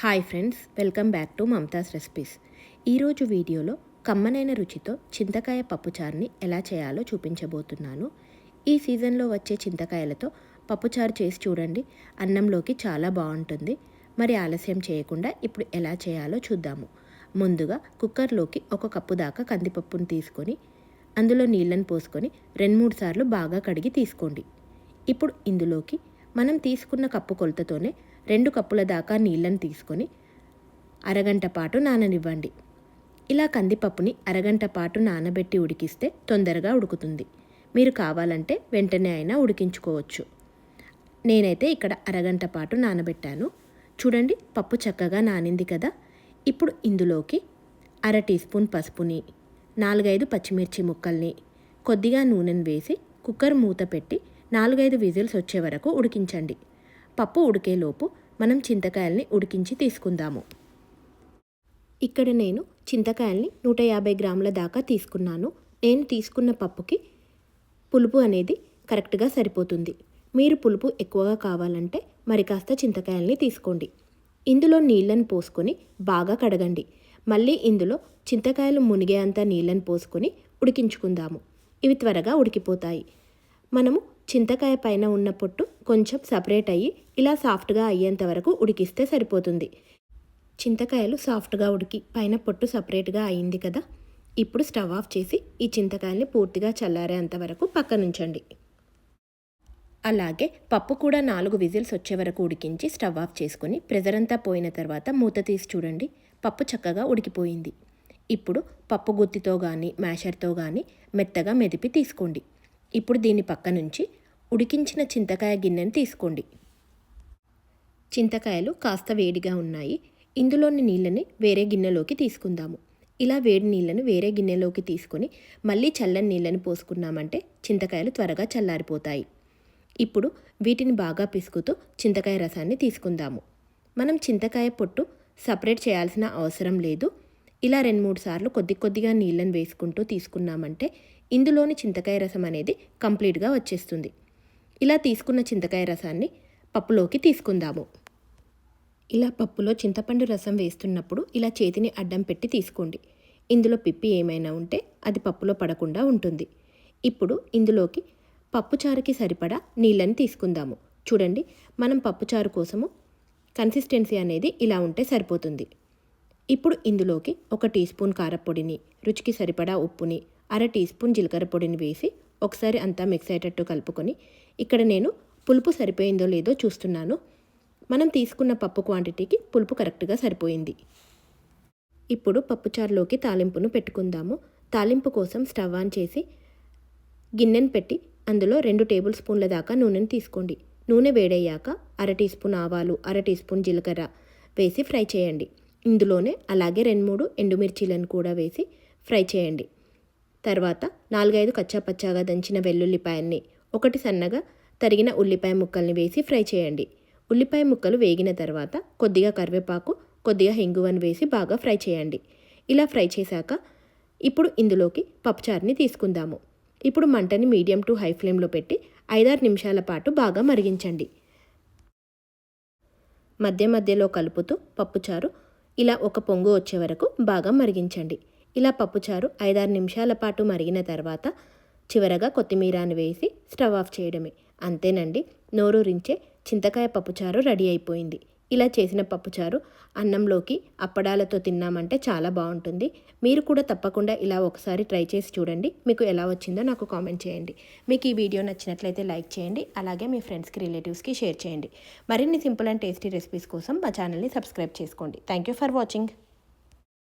Hi friends welcome back to Mamata's recipes ఈరోజు వీడియోలో కమ్మనైన రుచితో చింతకాయ పప్పుచారుని ఎలా చేయాలో చూపించబోతున్నాను. ఈ సీజన్లో వచ్చే చింతకాయలతో పప్పుచారు చేసి చూడండి. అన్నంలోకి చాలా బాగుంటుంది. మరి ఆలస్యం చేయకుండా ఇప్పుడు ఎలా చేయాలో చూద్దాము. ముందుగా కుక్కర్లోకి ఒక కప్పు దాకా కందిపప్పును తీసుకొని అందులో నీళ్ళని పోసుకొని రెండు మూడు సార్లు బాగా కడిగి తీసుకోండి. ఇప్పుడు ఇందులోకి మనం తీసుకున్న కప్పు కొలతతోనే రెండు కప్పుల దాకా నీళ్ళని తీసుకొని అరగంట పాటు నాననివ్వండి. ఇలా కందిపప్పుని అరగంట పాటు నానబెట్టి ఉడికిస్తే తొందరగా ఉడుకుతుంది. మీరు కావాలంటే వెంటనే అయినా ఉడికించుకోవచ్చు. నేనైతే ఇక్కడ అరగంట పాటు నానబెట్టాను. చూడండి పప్పు చక్కగా నానింది కదా. ఇప్పుడు ఇందులోకి అర టీ స్పూన్ పసుపుని నాలుగైదు పచ్చిమిర్చి ముక్కల్ని కొద్దిగా నూనెను వేసి కుక్కర్ మూత పెట్టి నాలుగైదు విజిల్స్ వచ్చే వరకు ఉడికించండి. పప్పు ఉడికేలోపు మనం చింతకాయల్ని ఉడికించి తీసుకుందాము. ఇక్కడ నేను చింతకాయల్ని నూట యాభై గ్రాముల దాకా తీసుకున్నాను. నేను తీసుకున్న పప్పుకి పులుపు అనేది కరెక్ట్గా సరిపోతుంది. మీరు పులుపు ఎక్కువగా కావాలంటే మరి కాస్త చింతకాయల్ని తీసుకోండి. ఇందులో నీళ్ళని పోసుకొని బాగా కడగండి. మళ్ళీ ఇందులో చింతకాయలు మునిగేంత నీళ్ళని పోసుకొని ఉడికించుకుందాము. ఇవి త్వరగా ఉడికిపోతాయి. మనము చింతకాయ పైన ఉన్న పొట్టు కొంచెం సపరేట్ అయ్యి ఇలా సాఫ్ట్గా అయ్యేంత వరకు ఉడికిస్తే సరిపోతుంది. చింతకాయలు సాఫ్ట్గా ఉడికి పైన పొట్టు సపరేట్గా అయింది కదా? ఇప్పుడు స్టవ్ ఆఫ్ చేసి ఈ చింతకాయల్ని పూర్తిగా చల్లారేంత వరకు పక్కనుంచండి. అలాగే పప్పు కూడా నాలుగు విజిల్స్ వచ్చే వరకు ఉడికించి స్టవ్ ఆఫ్ చేసుకుని ప్రెజర్ అంతా పోయిన తర్వాత మూత తీసి చూడండి. పప్పు చక్కగా ఉడికిపోయింది. ఇప్పుడు పప్పు గుత్తితో కానీ మ్యాషర్తో కానీ మెత్తగా మెదిపి తీసుకోండి. ఇప్పుడు దీని పక్క నుంచి ఉడికించిన చింతకాయ గిన్నెని తీసుకోండి. చింతకాయలు కాస్త వేడిగా ఉన్నాయి. ఇందులోని నీళ్ళని వేరే గిన్నెలోకి తీసుకుందాము. ఇలా వేడి నీళ్ళను వేరే గిన్నెలోకి తీసుకొని మళ్ళీ చల్లని నీళ్ళని పోసుకున్నామంటే చింతకాయలు త్వరగా చల్లారిపోతాయి. ఇప్పుడు వీటిని బాగా పిసుకుతూ చింతకాయ రసాన్ని తీసుకుందాము. మనం చింతకాయ పొట్టు సపరేట్ చేయాల్సిన అవసరం లేదు. ఇలా రెండు మూడు సార్లు కొద్ది కొద్దిగా నీళ్ళని వేసుకుంటూ తీసుకున్నామంటే ఇందులోని చింతకాయ రసం అనేది కంప్లీట్గా వచ్చేస్తుంది. ఇలా తీసుకున్న చింతకాయ రసాన్ని పప్పులోకి తీసుకుందాము. ఇలా పప్పులో చింతపండు రసం వేస్తున్నప్పుడు ఇలా చేతిని అడ్డం పెట్టి తీసుకోండి. ఇందులో పిప్పి ఏమైనా ఉంటే అది పప్పులో పడకుండా ఉంటుంది. ఇప్పుడు ఇందులోకి పప్పుచారుకి సరిపడా నీళ్ళని తీసుకుందాము. చూడండి మనం పప్పుచారు కోసము కన్సిస్టెన్సీ అనేది ఇలా ఉంటే సరిపోతుంది. ఇప్పుడు ఇందులోకి ఒక టీ స్పూన్ కారపొడిని రుచికి సరిపడా ఉప్పుని అర టీ స్పూన్ జీలకర్ర పొడిని వేసి ఒకసారి అంతా మిక్స్ అయ్యేటట్టు కలుపుకొని ఇక్కడ నేను పులుపు సరిపోయిందో లేదో చూస్తున్నాను. మనం తీసుకున్న పప్పు క్వాంటిటీకి పులుపు కరెక్ట్గా సరిపోయింది. ఇప్పుడు పప్పుచారులోకి తాలింపును పెట్టుకుందాము. తాలింపు కోసం స్టవ్ ఆన్ చేసి గిన్నెను పెట్టి అందులో రెండు టేబుల్ స్పూన్ల దాకా నూనెను తీసుకోండి. నూనె వేడయ్యాక అర టీ స్పూన్ ఆవాలు అర టీ స్పూన్ జీలకర్ర వేసి ఫ్రై చేయండి. ఇందులోనే అలాగే రెండు మూడు ఎండుమిర్చీలను కూడా వేసి ఫ్రై చేయండి. తర్వాత నాలుగైదు కచ్చాపచ్చాగా దంచిన వెల్లుల్లిపాయల్ని ఒకటి సన్నగా తరిగిన ఉల్లిపాయ ముక్కల్ని వేసి ఫ్రై చేయండి. ఉల్లిపాయ ముక్కలు వేగిన తర్వాత కొద్దిగా కరివేపాకు కొద్దిగా హింగువను వేసి బాగా ఫ్రై చేయండి. ఇలా ఫ్రై చేశాక ఇప్పుడు ఇందులోకి పప్పుచారుని తీసుకుందాము. ఇప్పుడు మంటని మీడియం టు హై ఫ్లేమ్లో పెట్టి ఐదారు నిమిషాల పాటు బాగా మరిగించండి. మధ్య మధ్యలో కలుపుతూ పప్పుచారు ఇలా ఒక పొంగు వచ్చే వరకు బాగా మరిగించండి. ఇలా పప్పుచారు ఐదారు నిమిషాల పాటు మరిగిన తర్వాత చివరగా కొత్తిమీరని వేసి స్టవ్ ఆఫ్ చేయడమే. అంతేనండి నోరూరించే చింతకాయ పప్పుచారు రెడీ అయిపోయింది. ఇలా చేసిన పప్పుచారు అన్నంలోకి అప్పడాలతో తిన్నామంటే చాలా బాగుంటుంది. మీరు కూడా తప్పకుండా ఇలా ఒకసారి ట్రై చేసి చూడండి. మీకు ఎలా వచ్చిందో నాకు కామెంట్ చేయండి. మీకు ఈ వీడియో నచ్చినట్లయితే లైక్ చేయండి. అలాగే మీ ఫ్రెండ్స్కి రిలేటివ్స్కి షేర్ చేయండి. మరిన్ని సింపుల్ అండ్ టేస్టీ రెసిపీస్ కోసం మా ఛానల్ని సబ్స్క్రైబ్ చేసుకోండి. Thank you for watching.